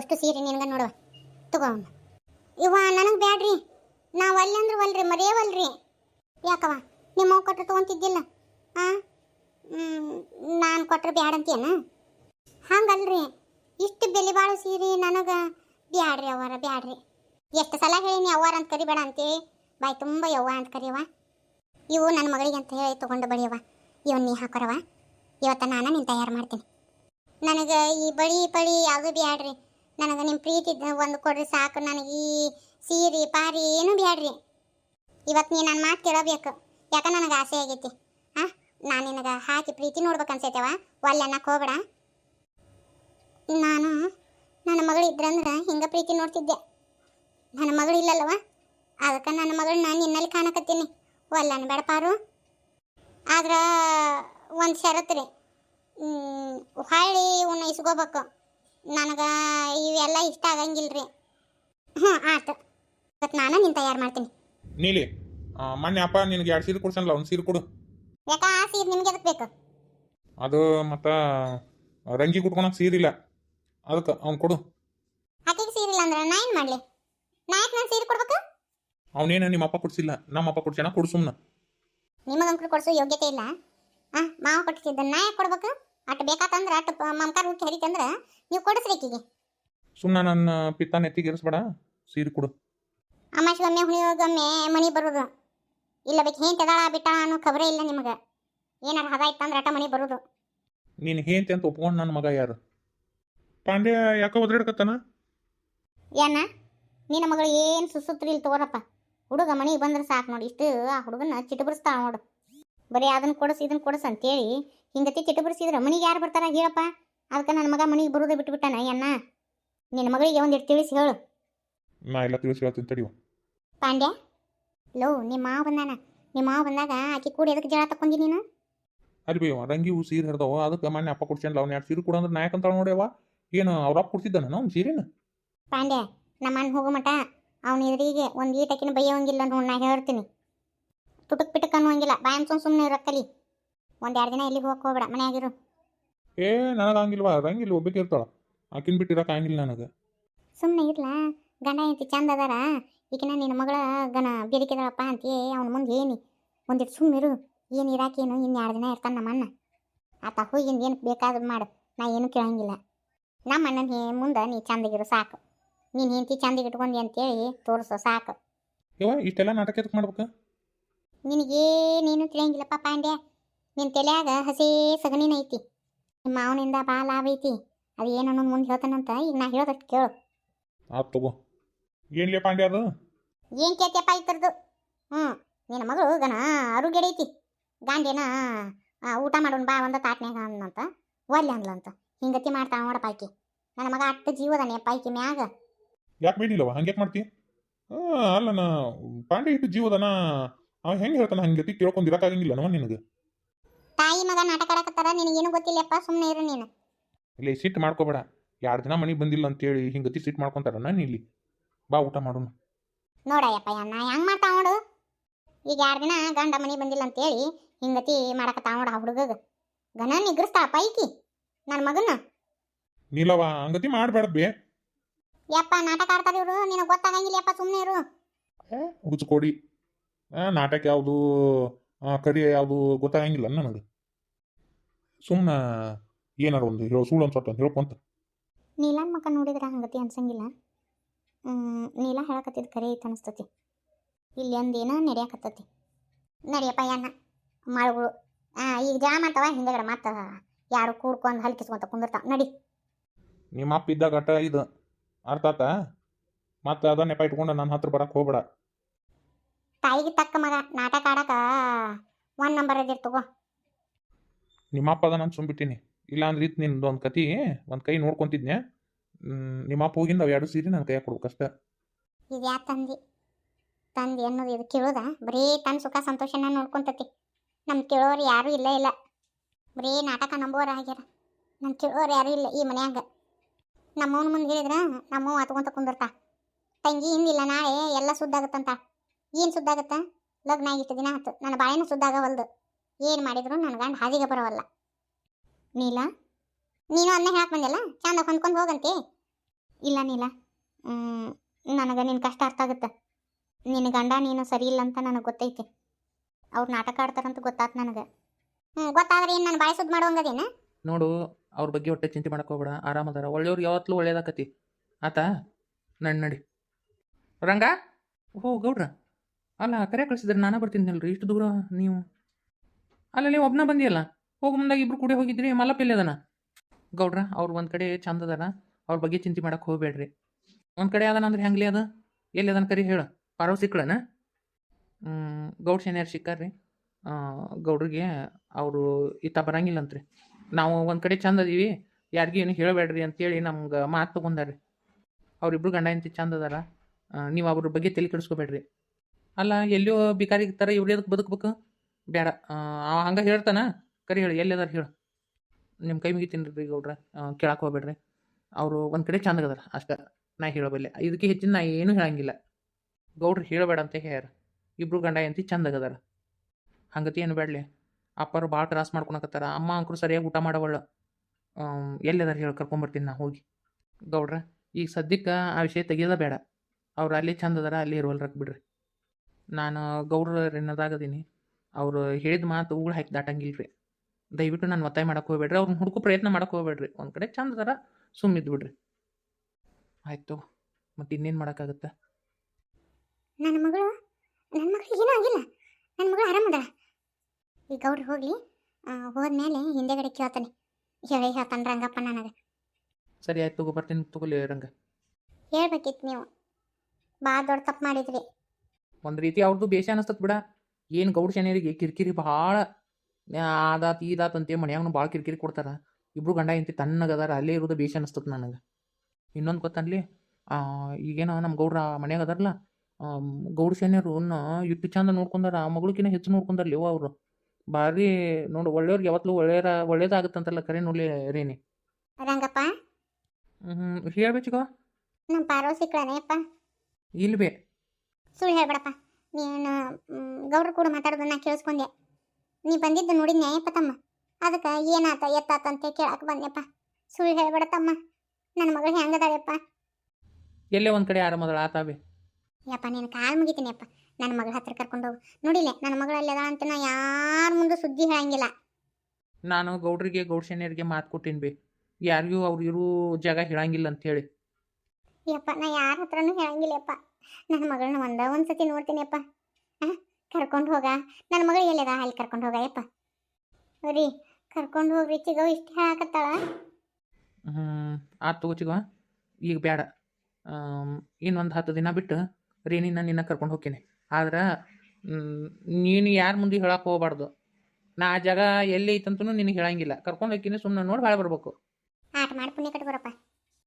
ಅಷ್ಟು ಸೀರೆ ನಿನಗೆ ನೋಡುವ ತಗೋ ಇವ ನನಗೆ ಬ್ಯಾಡ್ರಿ. ನಾವು ಅಲ್ಲಿ ಅಂದ್ರೆ ಒಲ್ರಿ ಮರೆಯವಲ್ರಿ ಯಾಕವ ನಿಮ್ಮ ಅವ್ವ ಕೊಟ್ಟರೆ ತೊಗೊಂತಿದ್ದಿಲ್ಲ. ಹಾಂ ನಾನು ಕೊಟ್ರೆ ಬ್ಯಾಡ ಅಂತೇನ ಹಂಗಲ್ರಿ. ಇಷ್ಟು ಬೆಲೆ ಬಾಳೋ ಸೀರೆ ನನಗೆ ಬ್ಯಾಡ್ರಿ ಅವರ ಬ್ಯಾಡ್ರಿ. ಎಷ್ಟು ಸಲ ಹೇಳೀನಿ ಅವ್ವಾರ ಅಂತ ಕರಿಬೇಡ ಅಂತೇಳಿ ಬಾಯಿ ತುಂಬ ಯವ್ವ ಅಂತ ಕರಿಯವ ಇವು ನನ್ನ ಮಗಳಿಗೆ ಅಂತ ಹೇಳಿ ತೊಗೊಂಡು ಬಳಿಯವ ಇವನ್ ನೀ ಹಾಕೋರವ ಇವತ್ತ ನಾನು ನೀನು ತಯಾರು ಮಾಡ್ತೀನಿ. ನನಗೆ ಈ ಬಳಿ ಪಳಿ ಯಾವುದು ಬ್ಯಾಡ್ರಿ. ನನಗೆ ನಿಮ್ಮ ಪ್ರೀತಿ ಒಂದು ಕೊಡ್ರಿ ಸಾಕು. ನನಗೆ ಈ ಸೀರೆ, ಪಾರಿ ಏನು ಬ್ಯಾಡ್ರಿ. ಇವತ್ತು ನೀ ನನ್ನ ಮಾತು ಕೇಳಬೇಕು. ಯಾಕೆ ನನಗೆ ಆಸೆ ಆಗೈತಿ? ಹಾಂ ನಾನು ನಿನಗೆ ಹಾಕಿ ಪ್ರೀತಿ ನೋಡ್ಬೇಕು ಅನ್ಸೈತವ? ಒಲ್ಲೆ ಅನ್ನಕ್ಕೆ ಹೋಗ್ಬೇಡ. ನಾನು ನನ್ನ ಮಗಳು ಇದ್ರಂದ್ರೆ ಹಿಂಗೆ ಪ್ರೀತಿ ನೋಡ್ತಿದ್ದೆ. ನನ್ನ ಮಗಳು ಇಲ್ಲಲ್ವ ಅದಕ್ಕೆ ನನ್ನ ಮಗಳನ್ನ ನಿನ್ನಲ್ಲಿ ಕಾಣಕತ್ತೀನಿ. ಒಲ್ಲನ ಬೇಡ ಪಾರು. ಆದ್ರೆ ಒಂದು ಷರತ್ತು ರೀ. ಹೊಳ್ಳಿ ಇಸ್ಕೋಬೇಕು. ನನಗೆ ಇವೆಲ್ಲ ಇಷ್ಟ ಆಗಂಗಿಲ್ರಿ. ಹ್ಞೂ ಆಯ್ತು. ಇವತ್ತು ನಾನು ನಿನ್ನ ತಯಾರು ಮಾಡ್ತೀನಿ. ನೀಲಿ ಮೊನ್ನೆ ಅಪ್ಪ ನಿನಗೆ ಎರಡು ಸೀರೆ ಕೊಡ್ಸಲ್ಲ ಒಂದು ಸೀರೆ ಕೊಡು. ಯಾಕ ಆ ಸೀರೆ ನಿಮ್ಗೆ ಎದಕ್ಕೆ ಬೇಕು? ಅದು ಮತ್ತು ರಂಗಿ ಕುಟ್ಕೊಳಕ್ಕೆ ಸೀರೆ ಇಲ್ಲ. ಅದಕ್ಕೆ ಅವ್ನು ಕೊಡು. ಆಕೆಗೆ ಸೀರೆ ಇಲ್ಲ ಅಂದ್ರೆ ನಾ ಏನು ಮಾಡಲಿ? ನಾ ಯಾಕೆ ನಾನು ಸೀರೆ ಕೊಡ್ಬೇಕು? ಅವನೇನು ನಿಮ್ಮ ಅಪ್ಪ ಕೊಡ್ಸಿಲ್ಲ. ನಮ್ಮ ಅಪ್ಪ ಕೊಡ್ಸ್ಯಾನ ಕೊಡು ಸುಮ್ಮನೆ ನಿಮಗಂಕರು ಕೊಡಿಸೋ ಯೋಗ್ಯತೆ ಇಲ್ಲ. ಆ ಮಾವ ಕೊಟ್ಟಿದ್ದ ನಾ ಯಾಕೆ ಕೊಡ್ಬೇಕು? ಅಟ್ ಬೇಕಾತಂದ್ರೆ ಅಟ್ ಮಮಕಾರ ಹುಟ್ಟಿ ಹರಿತಂದ್ರೆ ನೀವು ಕೊಡಿಸ್ರಿ ಸುಮ್ಮನೆ ನನ್ನ ಪಿತ್ತ ನೆತ್ತಿಗೆ ಇರಿಸ್ಬೇಡ ಸೀರೆ ಕೊಡು. ಅಮಾಶ್ಗೊಮ್ಮೆ ಹುಣಿಯೋಗೊಮ್ಮೆ ಮನಿ ಬರೋದು. ಇಲ್ಲ ಬೇಕು ಹೇಂತ ತದಾಳ ಬಿಟ್ಟ ಅನ್ನೋ ಖಬರೇ ಇಲ್ಲ ನಿಮಗೆ. ಏನಾರ ಹದ ಇತ್ತಂದ್ರೆ ಅಟ ಮನಿ ಬರೋದು. ನೀನು ಹೇಂತೆ ಅಂತ ಒಪ್ಕೊಂಡು ನನ್ನ ಮಗ ಯಾರು? ಪಾಂಡ್ಯ ಯಾಕೋ ಒದ್ರಿಡ್ಕತ್ತಾನ? ಏನ? ನಿನ್ನ ಮಗಳು ಏನು ಸುಸುತ್ರಿ ಇಲ್ಲಿ ತಗೋರಪ್ಪ. ಹುಡುಗ ಮನೆಗೆ ಬಂದ್ರೆ ಸಾಕು ನೋಡಿ ಇಷ್ಟು ಆ ಹುಡುಗನ ಚಿಟಬರಿಸ್ತಾಳ ನೋಡು. ಬರೀ ಅದನ್ನ ಕೊಡಿಸಿ ಇದನ್ನ ಕೊಡಿಸ್ ಅಂತೇಳಿ ಹಿಂಗತಿ ಬರ್ಸಿದ್ರೆ ಮನೆಗೆ ಯಾರು ಬರ್ತಾರ ಹೇಳಪ್ಪ? ಅದಕ್ಕೆ ನನ್ನ ಮಗ ಮನೆಗೆ ಬರೋದೇ ಬಿಟ್ಬಿಟ್ಟಾನ ಅಯ್ಯಣ್ಣ ನಿನ್ನ ಮಗಳಿಗೆ ಒಂದಿಟ್ಟು ತಿಳಿಸಿ ಹೇಳು. ನಾ ಎಲ್ಲ ತಿಳಿಸಿ ಹೇಳ್ತೀನಿ ಪಾಂಡ್ಯ ಲೋ ನಿಮ್ಮ ಮಾವ ಬಂದಾನ? ನಿಮ್ಮ ಮಾವ ಬಂದಾಗ ಆಕಿ ಕೂಡಿ ಎದಕ್ಕೆ ಜಳ ತಕೊಂಡಿ ನೀನು? ಅಲ್ಲಿ ಬಿ ರಂಗಿ ಹೂ ಸೀರೆ ಹಿಡ್ದವ ಅದಕ್ಕೆ ಮೊನ್ನೆ ಅಪ್ಪ ಕೊಡ್ಸ್ಯಾನಲ್ಲ ಅವ್ನು ಎರಡು ಸೀರೆ ಕೊಡು ಅಂದ್ರೆ ನಾಯಕ ಅಂತ ನೋಡ್ಯವ. ಏನು ಅವ್ರ ಅಪ್ಪ ಕೊಡ್ಸಿದ್ದಾನ ಅವ್ನು ಸೀರೆನ? ಪಾಂಡ್ಯ ನಮ್ಮ ಅಣ್ಣ ಹೋಗೋ ಮಟ ಅವನ ಎದುರಿಗೆ ಒಂದು ಈಟಕಿನ ಬೈಯೋಂಗಿಲ್ಲ ನೋಡಿ ನಾ ಹೇಳ್ತೀನಿ. ತುಟುಕ್ ಪಿಟಕ್ ಅನ್ನುವಂಗಿಲ್ಲ. ಬಾಯ್ ಸುಮ್ ಸುಮ್ಮನೆ ರಕ್ಕಲಿ ಒಂದು ಎರಡು ದಿನ ಎಲ್ಲಿಗೆ ಹೋಗಕ್ಕೆ ಹೋಗ್ಬೇಡ ಮನೆಯಾಗಿರು. ಏ ನನಗೆ ಹಂಗಿಲ್ವಾ? ರಂಗಿಲ್ಲ ಒಬ್ಬಕ್ಕೆ ಇರ್ತಾಳ. ಆಕಿನ ಬಿಟ್ಟು ಇರಕ್ಕೆ ಆಗಿಲ್ಲ ನನಗೆ. ಸುಮ್ಮನೆ ಇರ್ಲ. ಗಂಡ ಹೆಂಡತಿ ಚಂದ ಅದಾರ. ಈಕಿನ ನಿನ್ನ ಮಗಳ ಗನ ಬೇಡಿಕೆದಾಳಪ್ಪ ಅಂತೀಯ. ಅವನ ಮುಂದೆ ಏನಿ? ಒಂದಿಟ್ಟು ಸುಮ್ಮಿರು ಏನು ಇರಾಕೇನು ಇನ್ನು ಎರಡು ದಿನ ಇರ್ತಾನೆ ನಮ್ಮ ಅಣ್ಣ. ಆತ ಹೋಗಿಂದ ಏನು ಬೇಕಾದ್ರೂ ಮಾಡು. ನಾ ಏನು ಕೇಳಂಗಿಲ್ಲ. ನಮ್ಮ ಅಣ್ಣನ ಹೇ ಮುಂದೆ ನೀ ಚಂದಗಿರು ಸಾಕು. ನೀನು ಹೆಂಡತಿ ಚಂದಿಗೆ ಇಟ್ಕೊಂಡಿ ಅಂತೇಳಿ ತೋರಿಸು ಸಾಕು. ಇವ ಇಷ್ಟೆಲ್ಲ ನಾಟಕ ಎದಕ್ಕೆ ಮಾಡ್ಬೇಕು? ನಿನಗೇನೇನು ತಿಳಿಯಂಗಿಲ್ಲಪ್ಪ ಪಾಂಡ್ಯ. ನಿನ್ನ ತಲೆಯಾಗ ಹಸೇ ಸಗಣಿನ ಐತಿ. ನಿಮ್ಮ ಮಾವನಿಂದ ಭಾಳ ಲಾಭ ಐತಿ. ಅದು ಏನು ಅನ್ನೋದು ಮುಂದೆ ಹೇಳ್ತಾನಂತ ಈಗ ನಾ ಹೇಳೋದಷ್ಟು ಕೇಳು. ಆತ್ ತಗೋ. ಏನ್ಲೇ ಪಾಂಡ್ಯ ಅದು? ಏನು ಕೇಳ್ತಿಯಪ್ಪ ಥರದ್ದು ಹ್ಞೂ ನಿನ್ನ ಮಗಳು ಗನ ಅರುಗೆಡೆ ಐತಿ. ಗಾಂಡೇನ ಊಟ ಮಾಡೋಣ ಬಾ ಒಂದು ತಾಟ್ನ್ಯಾಗ ಅಂದಂತ ಒಲ್ಲೆ ಅಂದ್ಲಂತ. ಹಿಂಗತಿ ಮಾಡ್ತಾ ನೋಡಪ್ಪ ಆಕಿ. ನನ್ನ ಮಗ ಅಟ್ಟ ಜೀವದಾನೆ ಅಪ್ಪ ಆಕಿ ಮ್ಯಾಗ. ಯಾಕೆ ಬೇಡಿಲ್ಲವ ಹಂಗೆ ಮಾಡ್ತಿ? ಆ, ಅಲ್ಲ ನಾ ಪಾಂಡೆ ಇಟ್ಟು ಜೀವದನ ಅವ ಹೆಂಗೆ ಹೇಳ್ತಾನ ಹಂಗೆ ಕೇಳ್ಕೊಂಡು ಆಗಂಗಿಲ್ಲ ನವ ನಿನಗೆ? ತಾಯಿ ಮಗ ನಾಟಕ ಆಡಕತ್ತಾರ ನಿನಗೇನು ಗೊತ್ತಿಲ್ಲಪ್ಪ ಸುಮ್ಮನೆ ಇರು ನೀನು. ಇಲ್ಲಿ ಸಿಟ್ಟು ಮಾಡ್ಕೋಬೇಡ. ಎರಡು ದಿನ ಮನೆಗೆ ಬಂದಿಲ್ಲ ಅಂತೇಳಿ ಹಿಂಗತಿ ಸಿಟ್ಟು ಮಾಡ್ಕೊಂತಾರ ನಾನು ಇಲ್ಲಿ. ಬಾ ಊಟ ಮಾಡೋಣ. ನೋಡಯ್ಯಪ್ಪ ಅಣ್ಣ ಹೆಂಗ್ ಮಾಡ್ತಾವ ನೋಡು. ಈಗ ಎರಡು ದಿನ ಗಂಡ ಮನೆ ಬಂದಿಲ್ಲ ಅಂತೇಳಿ ಹಿಂಗತಿ ಮಾಡಕತ್ತಾವ ನೋಡು ಆ ಹುಡುಗಗ. ಗನ ನಿಗ್ರಸ್ತಾಳ ಪೈಕಿ ನನ್ನ ಮಗನ ನೀಲವ ಹಂಗತಿ ಮಾಡ್ಬೇಡಬೇ ಯಪ್ಪ ನಾಟಕ ಆಡ್ತಾರ ಇವರು ನಿನಗೆ ಗೊತ್ತಾಗಂಗಿಲ್ಲಪ್ಪ ಸುಮ್ಮನೆ ಇರು. ಹುಚ್ಕೊಡಿ ನಾಟಕ ಯಾವುದು ಕರಿಯ ಯಾವುದು ಗೊತ್ತಾಗಂಗಿಲ್ಲ ನನಗೆ. ಸುಮ್ಮನೆ ಏನಾರ ಒಂದು ಹೇಳೋ ಸುಳ್ಳು ಅನ್ಸೊಟ್ಟು ಅಂತ ಹೇಳ್ಕೊಂತ ನೀಲನ್ ಮಕ್ಕ ನೋಡಿದ್ರ ಹಂಗತಿ ಅನ್ಸಂಗಿಲ್ಲ. ನೀಲಾ ಹೇಳಕತ್ತಿದ್ ಕರೆ ಐತೆ ಅನಿಸ್ತತಿ. ಇಲ್ಲಿ ಒಂದೇನ ನಡೆಯಕತ್ತತಿ. ನಡಿಯಪ್ಪ ಯಾನ ಮಾಳುಗಳು. ಈಗ ಜಾ ಮಾಡ್ತಾವ ಹಿಂದೆಗಡೆ ಮತ್ತ ಯಾರು ಕೂಡ್ಕೊಂಡು ಹಲ್ಕಿಸ್ಕೊಂತ ಕುಂದಿರ್ತಾವ. ನಡಿ. ನಿಮ್ಮ ಅಪ್ಪ ಇದ್ದಾಗ ಅಟ ಇದು ಅರ್ಥ ಆತ? ಮತ್ತೆ ಅದ ನೆಪ ಇಟ್ಕೊಂಡು ನನ್ನ ಹತ್ರ ಬರಕ್ಕೆ ಹೋಗ್ಬೇಡ. ತಾಯಿಗೆ ತಕ್ಕ ಮಗ ನಾಟಕ ಆಡಕ ಒನ್ ನಂಬರ್ ಅದಿರ್ ತಗೋ. ನಿಮ್ಮಪ್ಪ ಅದ ನಾನು ಸುಮ್ಬಿಟ್ಟಿನಿ. ಇಲ್ಲ ಅಂದ್ರೆ ಇತ್ತು ನಿಂದು ಒಂದು ಕತಿ ಒಂದು ಕೈ ನೋಡ್ಕೊಂತಿದ್ನೆ ನಿಮ್ಮಪ್ಪ ನಿಮ್ಮ ಹೋಗಿಂದ ಅವು ಎರಡು ಸೀರೆ ನನ್ನ ಕೈಯಾಗ ಕೊಡ್ಬೇಕಷ್ಟೇ. ಇದು ಯಾ ತಂದಿ? ತಂದಿ ಅನ್ನೋದು ಇದು ಕೇಳೋದ? ಬರೀ ತನ್ನ ಸುಖ ಸಂತೋಷನ ನೋಡ್ಕೊಂತತಿ. ನಮ್ಮ ಕೇಳೋರು ಯಾರೂ ಇಲ್ಲ ಇಲ್ಲ. ಬರೀ ನಾಟಕ ನಂಬೋರು ಆಗ್ಯಾರ. ನಮ್ಮ ಕೇಳೋರು ಯಾರೂ ಇಲ್ಲ ಈ ಮನ್ಯಾಗ. ನಮ್ಮವನ ಮುಂದೆ ಹೇಳಿದ್ರ ನಮ್ಮವ್ ಅತ್ಕೊಂತ ಕುಂದಿರ್ತಾ. ತಂಗಿ ಹಿಂದಿಲ್ಲ ನಾಳೆ ಎಲ್ಲ ಸುದ್ದಾಗತ್ತಂತ. ಏನು ಸುದ್ದಾಗತ್ತ? ಲಗ್ನ ಆಗಿಷ್ಟು ದಿನ ಆಯ್ತು ನನ್ನ ಬಾಯಿನ ಸುದ್ದಾಗವಲ್ದು ಏನು ಮಾಡಿದ್ರು ನನ್ನ ಗಂಡ ಹಾದಿಗೆ ಬರೋವಲ್ಲ. ನೀಲ? ನೀನು ಅದನ್ನ ಹೇಳಕ್ ಬಂದಿಲ್ಲ? ಚಂದ ಹೊಂದ್ಕೊಂಡು ಹೋಗಂತೆ. ಇಲ್ಲ ನೀಲ. ನನಗೆ ನಿನ್ನ ಕಷ್ಟ ಅರ್ಥ ಆಗುತ್ತೆ. ನಿನ್ನ ಗಂಡ ನೀನು ಸರಿ ಇಲ್ಲ ಅಂತ ನನಗೆ ಗೊತ್ತೈತಿ. ಅವ್ರು ನಾಟಕ ಆಡ್ತಾರಂತ ಗೊತ್ತಾತ್ ನನಗೆ. ಹ್ಞೂ ಗೊತ್ತಾದ್ರೆ ಏನು ನಾನು ಬಾಯಿ ಸುದ್ದು ಮಾಡುವಂಗದೇನ? ನೋಡು, ಅವ್ರ ಬಗ್ಗೆ ಹೊಟ್ಟೆ ಚಿಂತೆ ಮಾಡಕ್ಕೆ ಹೋಗ್ಬೇಡ. ಆರಾಮದಾರ. ಒಳ್ಳೆಯವ್ರು ಯಾವತ್ತೂ ಒಳ್ಳೇದಾಕತಿ. ಆತ? ನಡಿ ನಡಿ. ರಂಗ? ಗೌಡ್ರ. ಅಲ್ಲ ಕರೆ ಕಳಿಸಿದ್ರೆ ನಾನೇ ಬರ್ತೀನಿ ಇಷ್ಟು ದೂರ ನೀವು. ಅಲ್ಲಲ್ಲಿ ಒಬ್ಬನ ಬಂದಿಯಲ್ಲ? ಹೋಗೋ ಮುಂದಾಗ ಇಬ್ರು ಕೂಡ ಹೋಗಿದ್ರಿ, ಮಲ್ಲಪ್ಪ ಎಲ್ಲದನ? ಗೌಡ್ರ, ಅವ್ರು ಒಂದು ಕಡೆ ಚಂದ ಅದಾರ ಅವ್ರ ಬಗ್ಗೆ ಚಿಂತೆ ಮಾಡಕ್ಕೆ ಹೋಗಬೇಡ್ರಿ. ಒಂದು ಕಡೆ ಅದಾನ ಅಂದ್ರೆ ಹೆಂಗ್ಲಿ ಅದ? ಎಲ್ಲಿ ಅದನ್ನ ಕರಿ ಹೇಳು ಪಾರೋ ಸಿಕ್ಕಳನ? ಗೌಡ್ ಶನಿಯಾರು ಸಿಕ್ಕಾರ್ರಿ. ಗೌಡ್ರಿಗೆ ಅವರು ಬರಂಗಿಲ್ಲ ಬರಂಗಿಲ್ಲಂತ್ರಿ. ನಾವು ಒಂದು ಕಡೆ ಚಂದ ಅದೀವಿ ಯಾರಿಗೂ ಏನು ಹೇಳಬೇಡ್ರಿ ಅಂತೇಳಿ ನಮ್ಗೆ ಮಾತು ತೊಗೊಂಡಾರ್ರಿ. ಅವ್ರಿಬ್ರು ಗಂಡ ಎಂತಿ ಚಂದ ಅದಾರ ನೀವು ಅವ್ರ ಬಗ್ಗೆ ತಲೆ ಕೆಡಿಸ್ಕೋಬೇಡ್ರಿ. ಅಲ್ಲ ಎಲ್ಲೋ ಬಿಕಾರಿ ತರ ಇವ್ರು ಎದಕ್ಕೆ ಬದುಕ್ಬೇಕು? ಬೇಡ. ಅವ ಹಂಗೆ ಹೇಳ್ತಾನ? ಕರಿ ಹೇಳಿ, ಎಲ್ಲಿ ಅದಾರ ಹೇಳು. ನಿಮ್ಮ ಕೈ ಮುಗಿತೀನಿ ಗೌಡ್ರ. ಕೇಳಕ್ಕೆ ಹೋಗ್ಬೇಡ್ರಿ. ಅವರು ಒಂದು ಕಡೆ ಚಂದ ಅದಾರ, ಅಷ್ಟೇ. ನಾ ಹೇಳಬಲ್ಲೆ ಇದಕ್ಕೆ ಹೆಚ್ಚಿನ ನಾ ಏನೂ ಹೇಳಂಗಿಲ್ಲ. ಗೌಡ್ರು ಹೇಳಬೇಡ ಅಂತ ಹೇಳ್ಯಾರ. ಇಬ್ರು ಗಂಡ ಎಂತಿ ಚಂದ ಅದಾರ. ಹಂಗತಿ ಏನು ಬೇಡಲಿ ಅಪ್ಪರು ಭಾಳ ತ್ರಾಸ ಮಾಡ್ಕೊಳಕತ್ತಾರ ಅಮ್ಮ ಅಂಕರು ಸರಿಯಾಗಿ ಊಟ ಮಾಡವಳ್ಳ. ಎಲ್ಲಿದಾರ ಹೇಳಿ ಕರ್ಕೊಂಬರ್ತೀನಿ ನಾ ಹೋಗಿ. ಗೌಡ್ರ, ಈಗ ಸದ್ಯಕ್ಕೆ ಆ ವಿಷಯ ತೆಗಿಯೋದ ಬೇಡ. ಅವ್ರು ಅಲ್ಲಿ ಚಂದ ಅದಾರ, ಅಲ್ಲಿ ಇರುವಲ್ರಕ್ ಬಿಡ್ರಿ. ನಾನು ಗೌಡ್ರ ಅವರು ಹೇಳಿದ ಮಾತು ಉಗುಳು ಹಾಕಿ ದಾಟಂಗಿಲ್ಲ ರೀ ದಯವಿಟ್ಟು ನಾನು ಒತ್ತಾಯ ಮಾಡಕ್ಕೆ ಹೋಗ್ಬೇಡ್ರಿ. ಅವ್ರನ್ನ ಹುಡುಕು ಪ್ರಯತ್ನ ಮಾಡಕ್ಕೆ ಹೋಗ್ಬೇಡ್ರಿ. ಒಂದು ಕಡೆ ಚಂದ ಥರ ಸುಮ್ಮಿದ್ದು ಬಿಡ್ರಿ. ಆಯಿತು ಮತ್ತು ಇನ್ನೇನು ಮಾಡೋಕ್ಕಾಗತ್ತೆ? ನನ್ನ ಮಗಳು ನನ್ನ ಮಗಳಿಗೆ ಏನೂ ಆಗಿಲ್ಲ. ನನ್ನ ಮಗಳು ಆರಾಮದ ಈ ಗೌಡ್ರು ಹೋಗ್ಲಿ ಆ, ಹೋದ್ಮೇಲೆ ಹಿಂದೆಗಡೆ ಕೇಳ್ತಾನೆ. ಹೇಳಿ ಹೇಳ್ತಾನೆ ರಂಗಪ್ಪ ನನಗೆ. ಸರಿ ಆಯ್ತು ತಗೋ ಬರ್ತೀನಿ ತಗೊಲಿ ರಂಗ. ಹೇಳ್ಬೇಕಿತ್ತು ನೀವು. ಭಾಳ ದೊಡ್ಡ ತಪ್ಪು ಮಾಡಿದ್ರಿ. ಒಂದು ರೀತಿ ಅವ್ರದ್ದು ಬೇಷ ಅನಿಸ್ತತ್ ಬಿಡ. ಏನು ಗೌಡ ಶನಿಯರಿಗೆ ಕಿರಿಕಿರಿ ಭಾಳ ಆದಾತ್ ಈದಾತ್ ಅಂತೇಳಿ ಮನ್ಯಾಗನು ಭಾಳ ಕಿರಿಕಿರಿ ಕೊಡ್ತಾರ. ಇಬ್ರು ಗಂಡ ಇಂತಿ ತಣ್ಣಗದಾರ ಅಲ್ಲೇ ಇರೋದು ಬೇಷ ಅನಿಸ್ತತ್ ನನಗೆ. ಇನ್ನೊಂದು ಗೊತ್ತನ್ಲಿ ಈಗೇನೋ ನಮ್ಮ ಗೌಡ್ರ ಮನ್ಯಾಗ ಅದಾರಲ್ಲ ಗೌಡ ಶನಿಯರು ಇಟ್ಟು ಚಂದ ನೋಡ್ಕೊಂಡಾರ ಆ ಮಗಳಿಗಿನ್ನ ಹೆಚ್ಚು ನೋಡ್ಕೊಂಡಾರ್ಲಿ ಯವ್ವ ಅವರು. ಭಾರಿ ನೋಡು ಒಳ್ಳೆಯವ್ರಿಗೆ ಯಾವತ್ತೂ ಒಳ್ಳೆಯರ ಒಳ್ಳೇದಾಗುತ್ತಂತಲ್ಲ ಕರೆ ನೋಡ್ಲಿ ರೇನಿ ರಂಗಪ್ಪ ಹ್ಞೂ ಹೇಳ್ಬೇಚಿಗೋ ನಮ್ಮ ಇಲ್ವೇ. ಸುಳ್ಳು ಹೇಳ್ಬೇಡಪ್ಪ. ನೀನು ಗೌಡ್ರ ಕೂಡ ಮಾತಾಡೋದನ್ನ ನಾ ಕೇಳಿಸ್ಕೊಂಡೆ. ನೀ ಬಂದಿದ್ದು ನೋಡಿ ನ್ಯಾಯಪ್ಪ ತಮ್ಮ. ಅದಕ್ಕೆ ಏನಾತ ಎತ್ತಾತ ಅಂತ ಕೇಳಕ್ಕೆ ಬಂದೆಪ್ಪ ಸುಳ್ಳು ಹೇಳ್ಬೇಡ ತಮ್ಮ. ನನ್ನ ಮಗಳು ಹೆಂಗದಾಳೆಪ್ಪ? ಎಲ್ಲೇ ಒಂದು ಕಡೆ ಆರಾಮದಳ ಆತಾವೆ? ಯಪ್ಪ ನೀನು ಕಾಲು ಮುಗಿತೀನಿಯಪ್ಪ. ನನ್ನ ಮಗಳ ಹತ್ರ ಕರ್ಕೊಂಡು ಹೋಗು. ನೋಡಿಲ್ಲ ನನ್ನ ಮಗಳು ಅಲ್ಲದ ಅಂತ ನಾ ಯಾರ ಮುಂದೆ ಸುದ್ದಿ ಹೇಳಂಗಿಲ್ಲ. ನಾನು ಗೌಡ್ರಿಗೆ ಗೌಡ ಶನಿಯರಿಗೆ ಮಾತು ಕೊಟ್ಟಿನಿ ಬಿ ಯಾರಿಗೂ ಅವ್ರು ಇರೋ ಜಾಗ ಹೇಳಂಗಿಲ್ಲ ಅಂತೇಳಿ ಯಪ್ಪ ನಾ ಯಾರ ಹತ್ರನೂ ಹೇಳಂಗಿಲ್ಲಪ್ಪ ನನ್ನ ಮಗಳನ್ನ ಒಂದ ಒಂದು ಸತಿ ನೋಡ್ತೀನಿಯಪ್ಪ ಕರ್ಕೊಂಡು ಹೋಗ. ನನ್ನ ಮಗಳು ಎಲ್ಲಿದ? ಅಲ್ಲಿ ಕರ್ಕೊಂಡು ಹೋಗ ಯಪ್ಪ ರೀ ಕರ್ಕೊಂಡು ಹೋಗ್ರಿ ಚಿಗವ್ ಇಷ್ಟು ಹೇಳಕತ್ತಾಳ. ಆತು ತಗೋಚಿಗ ಈಗ ಬೇಡ ಇನ್ನೊಂದು ಹತ್ತು ದಿನ ಬಿಟ್ಟು ರೇಣಿನ ನಿನ್ನ ಕರ್ಕೊಂಡು ಹೋಗ್ತೀನಿ. ಆದ್ರೆ ನೀನು ಯಾರ ಮುಂದೆ ಹೇಳಕ್ ಹೋಗ್ಬಾರ್ದು. ನಾ ಆ ಜಾಗ ಎಲ್ಲಿ ಐತಂತೂ ನಿನಗೆ ಹೇಳಂಗಿಲ್ಲ. ಕರ್ಕೊಂಡು ಹೋಗ್ತೀನಿ ಸುಮ್ಮನೆ ನೋಡಿ ಭಾಳ ಬರ್ಬೇಕು. ಆಟ ಮಾಡಿ ಪುಣ್ಯ ಕಟ್ಕೊರಪ್ಪ.